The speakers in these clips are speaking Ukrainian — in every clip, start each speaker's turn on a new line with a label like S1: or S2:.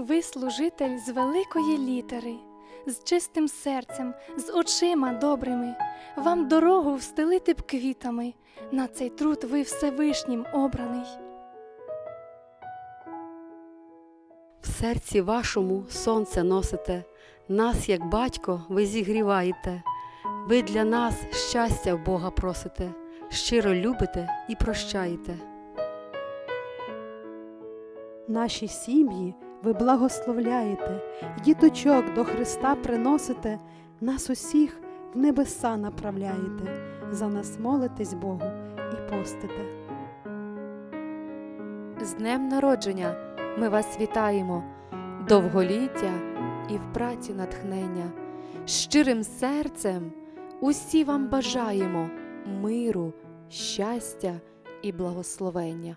S1: Ви служитель з великої літери, з чистим серцем, з очима добрими, вам дорогу встелити б квітами, на цей труд ви Всевишнім обраний.
S2: В серці вашому сонце носите, нас, як батько, ви зігріваєте. Ви для нас щастя в Бога просите, щиро любите і прощаєте.
S3: Наші сім'ї ви благословляєте, діточок до Христа приносите, нас усіх в небеса направляєте, за нас молитесь Богу і постите.
S4: З днем народження ми вас вітаємо, довголіття і в праці натхнення. Щирим серцем усі вам бажаємо миру, щастя і благословення.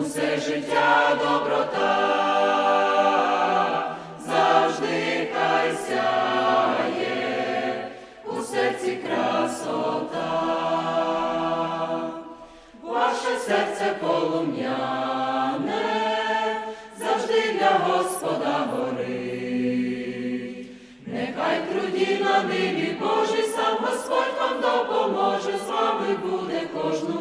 S5: усе життя доброта, завжди хай сяє у серці красота, ваше серце полум'яне, завжди для Господа горить, нехай труді на ниві Божий сам Господь вам допоможе, з вами буде кожну.